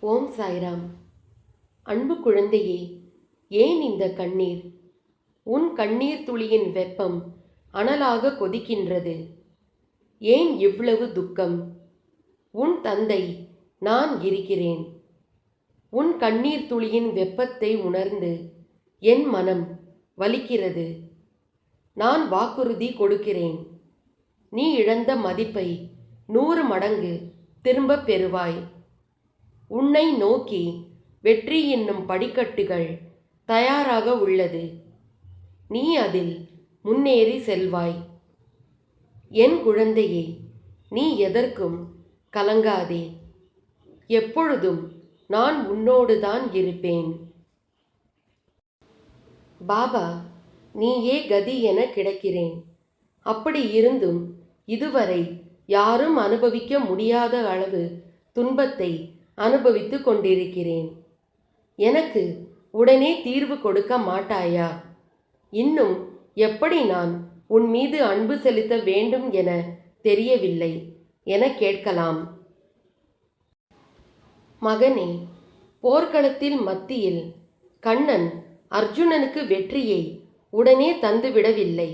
ஓம் சாய்ராம். அன்பு குழந்தையே ஏன் இந்த கண்ணீர்? உன் கண்ணீர் துளியின் வெப்பம் அனலாக கொதிக்கின்றது. ஏன் இவ்வளவு துக்கம்? உன் தந்தை நான் இருக்கிறேன். உன் கண்ணீர் துளியின் வெப்பத்தை உணர்ந்து என் மனம் வலிக்கிறது. நான் வாக்குறுதி கொடுக்கிறேன். நீ இழந்த மதிப்பை நூறு மடங்கு திரும்பப் பெறுவாய். உன்னை நோக்கி வெற்றி என்னும் படிக்கட்டுகள் தயாராக உள்ளது. நீ அதில் முன்னேறி செல்வாய். என் குழந்தையே நீ எதற்கும் கலங்காதே. எப்பொழுதும் நான் உன்னோடு தான் இருப்பேன். பாபா நீயே கதி என கிடக்கிறேன். அப்படி இருந்தும் இதுவரை யாரும் அனுபவிக்க முடியாத அளவு துன்பத்தை அனுபவித்து கொண்டிருக்கிறேன். எனக்கு உடனே தீர்வு கொடுக்க மாட்டாயா? இன்னும் எப்படி நான் உன் மீது அன்பு செலுத்த வேண்டும் என தெரியவில்லை என கேட்கலாம். மகனே போர்க்களத்தில் மத்தியில் கண்ணன் அர்ஜுனனுக்கு வெற்றியை உடனே தந்துவிடவில்லை.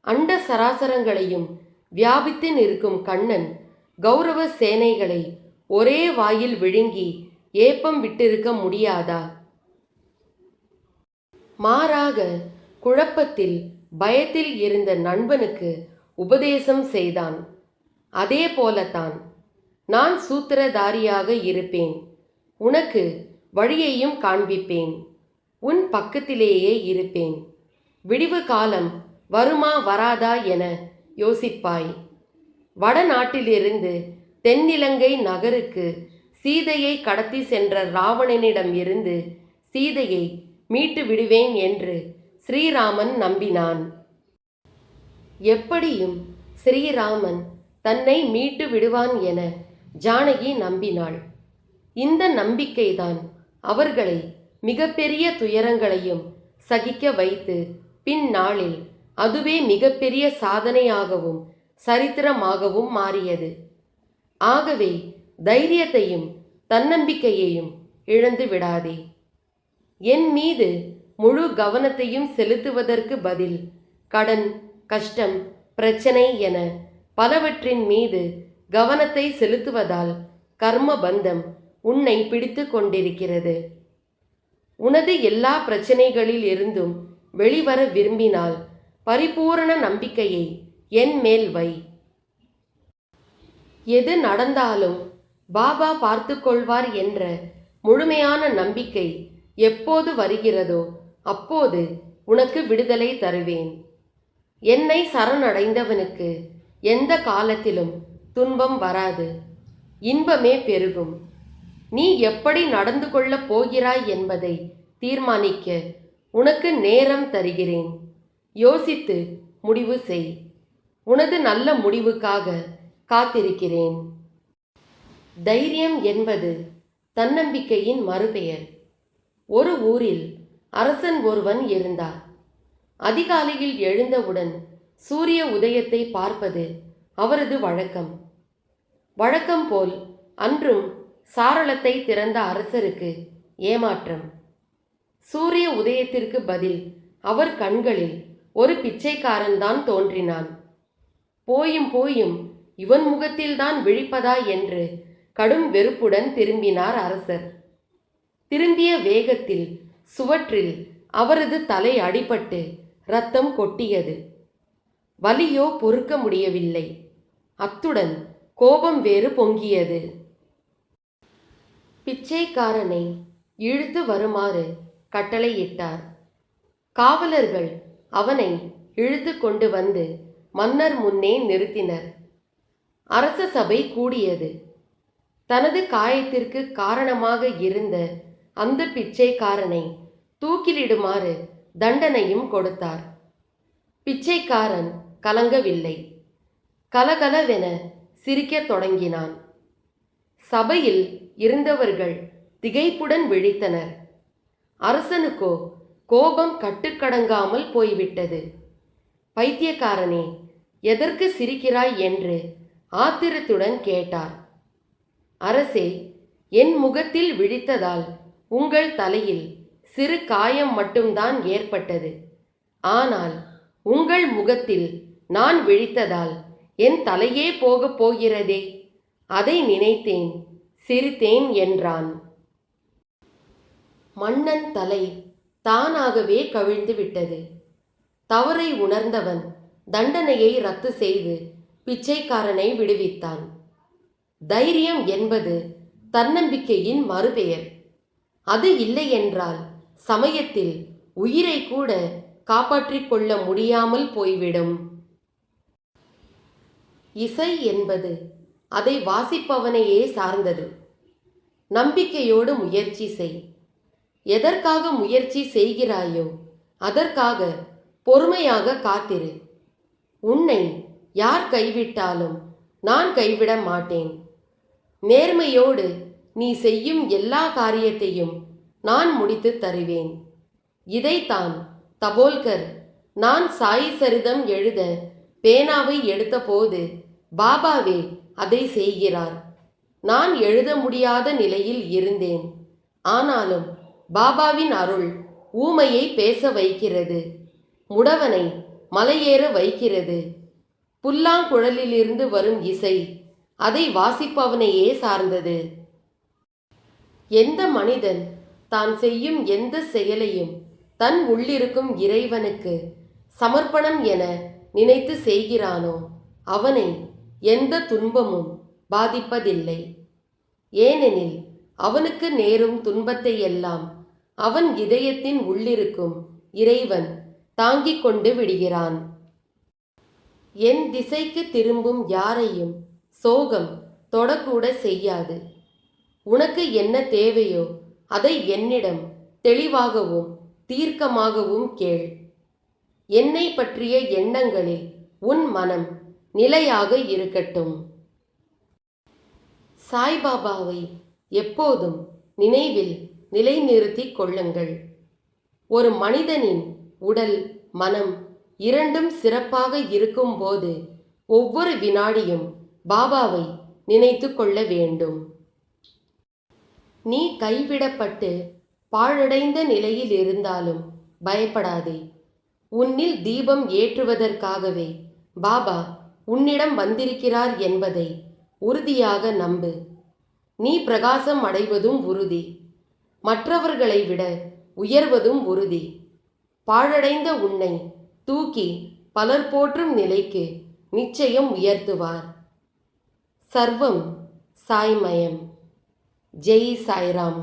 அண்ட சராசரங்களையும் வியாபித்து நிற்கும் கண்ணன் கௌரவ சேனைகளை ஒரே வாயில் விழுங்கி ஏப்பம் விட்டிருக்க முடியாதா? மாறாக குழப்பத்தில் பயத்தில் இருந்த நண்பனுக்கு உபதேசம் செய்தான். அதே போலத்தான் நான் சூத்திரதாரியாக இருப்பேன். உனக்கு வழியையும் காண்பிப்பேன். உன் பக்கத்திலேயே இருப்பேன். விடிவு காலம் வருமா வராதா என யோசிப்பாய். வடநாட்டிலிருந்து தென்னிலங்கை நகருக்கு சீதையை கடத்தி சென்ற ராவணனிடம் இருந்து சீதையை மீட்டு விடுவேன் என்று ஸ்ரீராமன் நம்பினான். எப்படியும் ஸ்ரீராமன் தன்னை மீட்டு விடுவான் என ஜானகி நம்பினாள். இந்த நம்பிக்கைதான் அவர்களை மிகப்பெரிய துயரங்களையும் சகிக்க வைத்து பின்னாளில் அதுவே மிகப்பெரிய சாதனையாகவும் சரித்திரமாகவும் மாறியது. ஆகவே தைரியத்தையும் தன்னம்பிக்கையையும் இழந்து விடாதே. என் மீது முழு கவனத்தையும் செலுத்துவதற்கு பதில் கடன் கஷ்டம் பிரச்சனை என பலவற்றின் மீது கவனத்தை செலுத்துவதால் கர்ம பந்தம் உன்னை பிடித்து கொண்டிருக்கிறது. உனது எல்லா பிரச்சனைகளில் இருந்தும் வெளிவர விரும்பினால் பரிபூரண நம்பிக்கையை என் மேல் வை. எது நடந்தாலும் பாபா பார்த்து கொள்வார் என்ற முழுமையான நம்பிக்கை எப்போது வருகிறதோ அப்போது உனக்கு விடுதலை தருவேன். என்னை சரணடைந்தவனுக்கு எந்த காலத்திலும் துன்பம் வராது. இன்பமே பெருகும். நீ எப்படி நடந்து கொள்ளப் போகிறாய் என்பதை தீர்மானிக்க உனக்கு நேரம் தருகிறேன். யோசித்து முடிவு செய். உனது நல்ல முடிவுக்காக காத்திருக்கிறேன். தைரியம் என்பது தன்னம்பிக்கையின் மறுபெயர். ஒரு ஊரில் அரசன் ஒருவன் இருந்தார் அதிகாலையில் எழுந்தவுடன் சூரிய உதயத்தை பார்ப்பது அவரது வழக்கம். வழக்கம் போல் அன்றும் சாரளத்தை திறந்த அரசருக்கு ஏமாற்றம். சூரிய உதயத்திற்கு பதில் அவர் கண்களில் ஒரு பிச்சைக்காரன்தான் தோன்றினான். போயும் போயும் இவன் முகத்தில்தான் விழிப்பதா என்று கடும் வெறுப்புடன் திரும்பினார் அரசர். திரும்பிய வேகத்தில் சுவற்றில் அவரது தலை அடிபட்டு ரத்தம் கொட்டியது. வலியோ பொறுக்க முடியவில்லை. அத்துடன் கோபம் வேறு பொங்கியது. பிச்சைக்காரனை இழுத்து வருமாறு கட்டளையிட்டார். காவலர்கள் அவனை இழுத்து கொண்டு வந்து மன்னர் முன்னே நிறுத்தினர். அரச சபை கூடியது. தனது காயத்திற்கு காரணமாக இருந்த அந்த பிச்சைக்காரனை தூக்கிலிடுமாறு தண்டனையும் கொடுத்தார். பிச்சைக்காரன் கலங்கவில்லை. கலகலவென சிரிக்கத் தொடங்கினான். சபையில் இருந்தவர்கள் திகைப்புடன் விழித்தனர். அரசனுக்கோ கோபம் கட்டுக்கடங்காமல் போய்விட்டது. பைத்தியக்காரனே எதற்கு சிரிக்கிறாய் என்று ஆத்திரத்துடன் கேட்டார். அரசே என் முகத்தில் விழித்ததால் உங்கள் தலையில் சிறு காயம் மட்டும்தான் ஏற்பட்டது. ஆனால் உங்கள் முகத்தில் நான் விழித்ததால் என் தலையே போகப் போகிறதே. அதை நினைத்தேன் சிரித்தேன் என்றான். மன்னன் தலை தானாகவே கவிழ்ந்து விட்டது. தவறை உணர்ந்தவன் தண்டனையை ரத்து செய்து பிச்சைக்காரனை விடுவித்தான். தைரியம் என்பது தன்னம்பிக்கையின் மறுபெயர். அது இல்லை என்றால் சமயத்தில் உயிரை கூட காப்பாற்றிக் கொள்ள முடியாமல் போய்விடும். இசை என்பது அதை வாசிப்பவனையே சார்ந்தது. நம்பிக்கையோடு முயற்சி செய். எதற்காக முயற்சி செய்கிறாயோ அதற்காக பொறுமையாக காத்திரு. உன்னை யார் கைவிட்டாலும் நான் கைவிட மாட்டேன். நேர்மையோடு நீ செய்யும் எல்லா காரியத்தையும் நான் முடித்து தருவேன். இதைத்தான் தபோல்கர் நான் சாய் சரிதம் எழுத பேனாவை எடுத்தபோது பாபாவே அதை செய்கிறார். நான் எழுத முடியாத நிலையில் இருந்தேன். ஆனாலும் பாபாவின் அருள் ஊமையை பேச வைக்கிறது. முடவனை மலையேற வைக்கிறது. புல்லாங்குழலிலிருந்து வரும் இசை. அதை வாசிப்பவனையே சார்ந்தது. எந்த மனிதன் தான் செய்யும் எந்த செயலையும் தன் உள்ளிருக்கும் இறைவனுக்கு சமர்ப்பணம் என நினைத்து செய்கிறானோ அவனை எந்த துன்பமும் பாதிப்பதில்லை. ஏனெனில் அவனுக்கு நேரும் துன்பத்தை எல்லாம் அவன் இதயத்தின் உள்ளிருக்கும் இறைவன் தாங்கிக் கொண்டு விடுகிறான். என் திசைக்கு திரும்பும் யாரையும் சோகம் தொடக்கூட செய்யாது. உனக்கு என்ன தேவையோ அதை என்னிடம் தெளிவாகவும் தீர்க்கமாகவும் கேள். என்னை பற்றிய எண்ணங்களில் உன் மனம் நிலையாக இருக்கட்டும். சாய்பாபாவை எப்போதும் நினைவில் நிலைநிறுத்திக் கொள்ளுங்கள். ஒரு மனிதனின் உடல் மனம் இரண்டும் சிறப்பாக இருக்கும்போது ஒவ்வொரு வினாடியும் பாபாவை நினைத்து கொள்ள வேண்டும். நீ கைவிடப்பட்டு பாழடைந்த நிலையில் இருந்தாலும் பயப்படாதே. உன்னில் தீபம் ஏற்றுவதற்காகவே பாபா உன்னிடம் வந்திருக்கிறார் என்பதை உறுதியாக நம்பு. நீ பிரகாசம் அடைவதும் உறுதி. மற்றவர்களை விட உயர்வதும் உறுதி. பாழடைந்த உன்னை தூக்கி பலர் போற்றும் நிலைக்கு நிச்சயம் உயர்த்துவார். சர்வம் சாய்மயம். ஜெய் சாய்ராம்.